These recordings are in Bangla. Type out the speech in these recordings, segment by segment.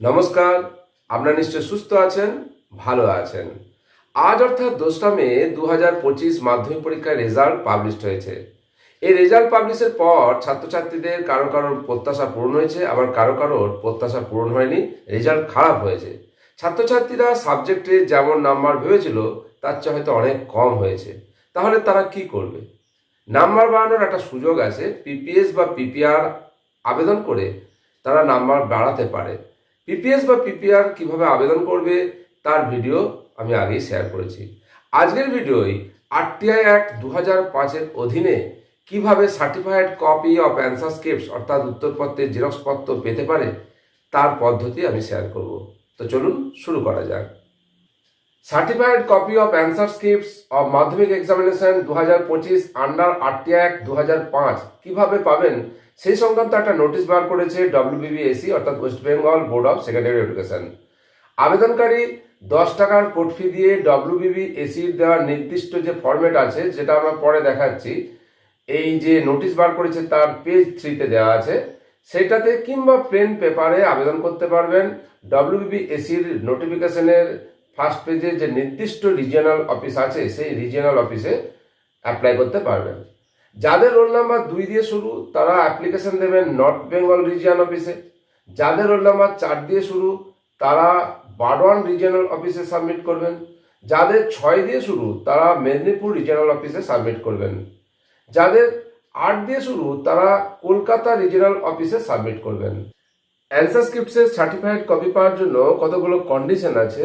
নমস্কার, আপনারা নিশ্চয় সুস্থ আছেন, ভালো আছেন। আজ অর্থাৎ দোসরা মে দু হাজার পঁচিশ মাধ্যমিক পরীক্ষার রেজাল্ট পাবলিশ হয়েছে। এই রেজাল্ট পাবলিশের পর ছাত্রছাত্রীদের কারও কারোর প্রত্যাশা পূরণ হয়েছে, আবার কারও কারোর প্রত্যাশা পূরণ হয়নি, রেজাল্ট খারাপ হয়েছে। ছাত্রছাত্রীরা সাবজেক্টে যেমন নাম্বার ভেবেছিল, তার চেয়ে হয়তো অনেক কম হয়েছে। তাহলে তারা কি করবে? নাম্বার বাড়ানোর একটা সুযোগ আছে, পিপিএস বা পিপিআর আবেদন করে তারা নাম্বার বাড়াতে পারে। পিপিএস বা পিপিআর কীভাবে আবেদন করবে তার ভিডিও আমি আগেই শেয়ার করেছি। আজকের ভিডিওই আরটিআই অ্যাক্ট দু হাজার পাঁচের অধীনে কীভাবে certified copy of answer scripts অর্থাৎ উত্তরপত্রের জেরক্স পত্র পেতে পারে তার পদ্ধতি আমি শেয়ার করব। তো চলুন শুরু করা যাক। Certified copy of answer scripts of Madhyamik examination দু হাজার পঁচিশ আন্ডার আরটিআই অ্যাক্ট দু হাজার পাঁচ কীভাবে পাবেন সেই সংক্রান্ত একটা নোটিশ বার করেছে ডব্লিউবিবিএসি অর্থাৎ West Bengal board of secondary education আবেদনকারী দশ টাকার কোড ফি দিয়ে ডব্লিউবিবিএসির দেওয়া নির্দিষ্ট যে ফরম্যাট আছে, যেটা আমরা পরে দেখাচ্ছি, এই যে নোটিশ বার করেছে তার পেজ থ্রিতে দেওয়া আছে। সেটাতে কিংবা প্লেন পেপারে আবেদন করতে পারবেন ডব্লিউবিবিএসির নোটিফিকেশনের ফার্স্ট পেজে যে নির্দিষ্ট রিজিয়নাল অফিস আছে, সেই রিজিয়নাল অফিসে অ্যাপ্লাই করতে পারবেন। যাদের রোল নাম্বার দুই দিয়ে শুরু, তারা অ্যাপ্লিকেশন দেবেন নর্থ বেঙ্গল রিজিয়ান অফিসে যাদের রোল নাম্বার চার দিয়ে শুরু, তারা বারওয়ান রিজিয়নাল অফিসে সাবমিট করবেন। যাদের ছয় দিয়ে শুরু, তারা মেদিনীপুর রিজিয়নাল অফিসে সাবমিট করবেন। যাদের আট দিয়ে শুরু, তারা কলকাতা রিজিয়নাল অফিসে সাবমিট করবেন। অ্যান্সার স্ক্রিপ্টসের সার্টিফাইড কপি পাওয়ার জন্য কতগুলো কন্ডিশন আছে?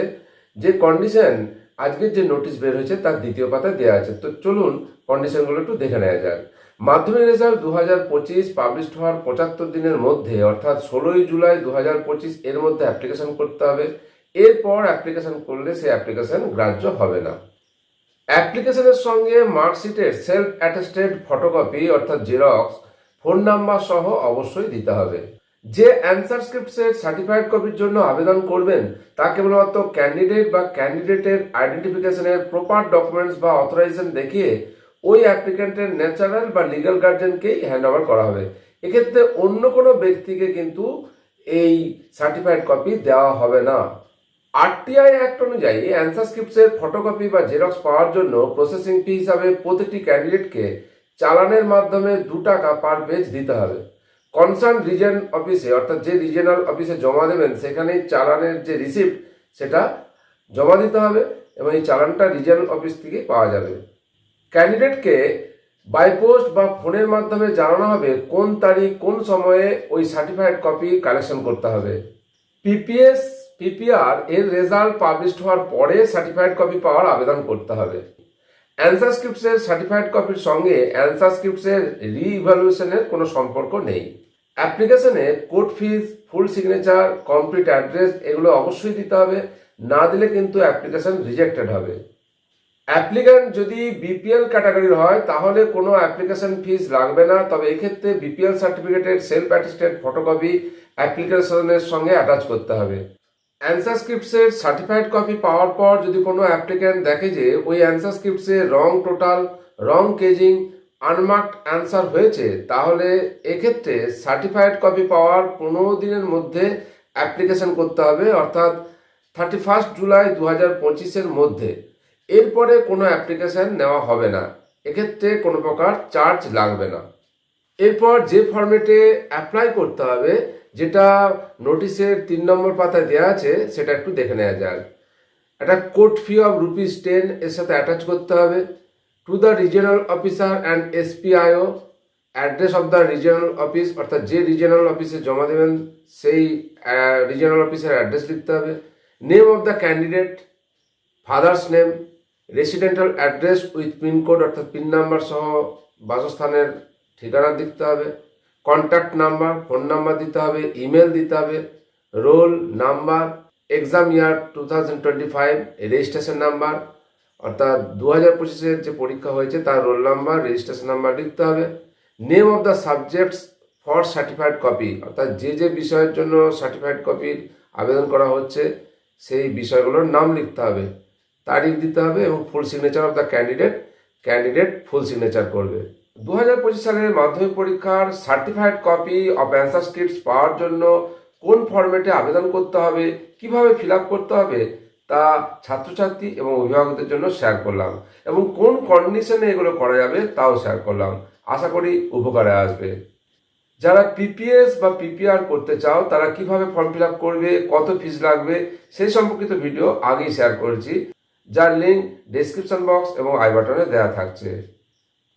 যে কন্ডিশন আজকের যে নোটিশ বের হয়েছে তার দ্বিতীয় পাতায় দেওয়া আছে। তো চলুন কন্ডিশনগুলো একটু দেখে নেওয়া যাক। মাধ্যমিক রেজাল্ট দু হাজার পঁচিশ পাবলিশ হওয়ার পঁচাত্তর দিনের মধ্যে, অর্থাৎ ষোলোই জুলাই দু হাজার পঁচিশ এর মধ্যে অ্যাপ্লিকেশন করতে হবে। এরপর অ্যাপ্লিকেশন করলে সেই অ্যাপ্লিকেশন গ্রাহ্য হবে না। অ্যাপ্লিকেশনের সঙ্গে মার্কশিটের সেলফ অ্যাটেস্টেড ফটোকপি অর্থাৎ জেরক্স ফোন নাম্বার সহ অবশ্যই দিতে হবে। যে অ্যান্সার স্ক্রিপ্টসের সার্টিফাইড কপির জন্য আবেদন করবেন, তা কেবলমাত্র ক্যান্ডিডেট বা ক্যান্ডিডেটের আইডেন্টিফিকেশনের প্রপার ডকুমেন্টস বা অথরাইজেশন দেখিয়ে ওই অ্যাপ্লিকেন্টের ন্যাচারাল বা লিগাল গার্জেনকেই হ্যান্ড ওভার করা হবে। এক্ষেত্রে অন্য কোনো ব্যক্তিকে কিন্তু এই সার্টিফাইড কপি দেওয়া হবে না। আরটিআই অ্যাক্ট অনুযায়ী অ্যান্সার স্ক্রিপ্টসের ফটোকপি বা জেরক্স পাওয়ার জন্য প্রসেসিং ফি হিসাবে প্রতিটি ক্যান্ডিডেটকে চালানের মাধ্যমে দু টাকা পার পেজ দিতে হবে। কনসার্ন রিজন অফিসে অর্থাৎ যে রিজিয়নাল অফিসে জমা দেবেন, সেখানেই চালানের যে রিসিপ্ট সেটা জমা দিতে হবে এবং এই চালানটা রিজিয়নাল অফিস থেকে পাওয়া যাবে। ক্যান্ডিডেটকে বাই পোস্ট বা ফোনের মাধ্যমে জানানো হবে কোন তারিখ, কোন সময়ে ওই সার্টিফাইড কপি কালেকশন করতে হবে। পিপিএস পিপিআর এর রেজাল্ট পাবলিশ হওয়ার পরে সার্টিফাইড কপি পাওয়ার আবেদন করতে হবে। অ্যান্সার স্ক্রিপ্টসের সার্টিফাইড কপির সঙ্গে অ্যান্সার স্ক্রিপ্টসের রি ইভ্যালুয়েশনের কোনো সম্পর্ক নেই। অ্যাপ্লিকেশনে code fees full signature complete address এগুলো অবশ্যই দিতে হবে। না দিলে কিন্তু অ্যাপ্লিকেশন রিজেক্টেড হবে। অ্যাপ্লিক্যান্ট যদি বিপিএল ক্যাটাগরির হয়, তাহলে কোনো অ্যাপ্লিকেশন ফিস লাগবে না। তবে এক্ষেত্রে বিপিএল সার্টিফিকেটের সেলফ অ্যাটেস্টেড ফটোকপি অ্যাপ্লিকেশনের সঙ্গে অ্যাটাচ করতে হবে। অ্যান্সার স্ক্রিপ্টসের সার্টিফাইড কপি পাওয়ার পর যদি কোনো অ্যাপ্লিক্যান্ট দেখে যে ওই অ্যান্সার স্ক্রিপ্টসে রং টোটাল রং কেজিং আনমার্কড অ্যান্সার হয়েছে, তাহলে এক্ষেত্রে সার্টিফাইড কপি পাওয়ার পনেরো দিনের মধ্যে অ্যাপ্লিকেশন করতে হবে, অর্থাৎ থার্টি ফার্স্ট জুলাই দু হাজার পঁচিশের মধ্যে। এরপরে কোনো অ্যাপ্লিকেশন নেওয়া হবে না। এক্ষেত্রে কোনো প্রকার চার্জ লাগবে না। এরপর যে ফর্মেটে অ্যাপ্লাই করতে হবে যেটা নোটিশের তিন নম্বর পাতায় দেওয়া আছে, সেটা একটু দেখে নেওয়া যাক। একটা code fee of rupees ten এর সাথে অ্যাটাচ করতে হবে। To the regional officer and SPIO, address of the regional office, অর্থাৎ যে রিজিয়নাল অফিসে জমা দেবেন, সেই রিজিয়নাল অফিসের অ্যাড্রেস লিখতে হবে। Name of the candidate, father's name, residential address with pincode, অর্থাৎ পিন নাম্বার সহ বাসস্থানের ঠিকানা দিতে হবে। কন্ট্যাক্ট নাম্বার ফোন নাম্বার দিতে হবে ইমেল দিতে হবে roll number exam year two thousand twenty five registration number অর্থাৎ দু হাজার পঁচিশের যে পরীক্ষা হয়েছে তার রোল নাম্বার রেজিস্ট্রেশন নাম্বার লিখতে হবে। Name of the subjects for certified copy অর্থাৎ যে যে বিষয়ের জন্য সার্টিফাইড কপির আবেদন করা হচ্ছে, সেই বিষয়গুলোর নাম লিখতে হবে। তারিখ দিতে হবে এবং full signature of the candidate candidate full signature করবে। দু হাজার পঁচিশ সালের মাধ্যমিক পরীক্ষার certified copy of answer scripts পাওয়ার জন্য কোন ফরম্যাটে আবেদন করতে হবে, কীভাবে ফিল করতে হবে, তা ছাত্রছাত্রী এবং অভিভাবকদের জন্য শেয়ার করলাম এবং কোন কন্ডিশনে এগুলো করা যাবে তাও শেয়ার করলাম। আশা করি উপকারে আসবে। যারা পিপিএস বা পিপিআর করতে চাও, তারা কীভাবে ফর্ম ফিল করবে, কত ফিস লাগবে সেই সম্পর্কিত ভিডিও আগেই শেয়ার করেছি, যার লিঙ্ক ডেসক্রিপশন বক্স এবং আই বাটনে দেওয়া থাকছে।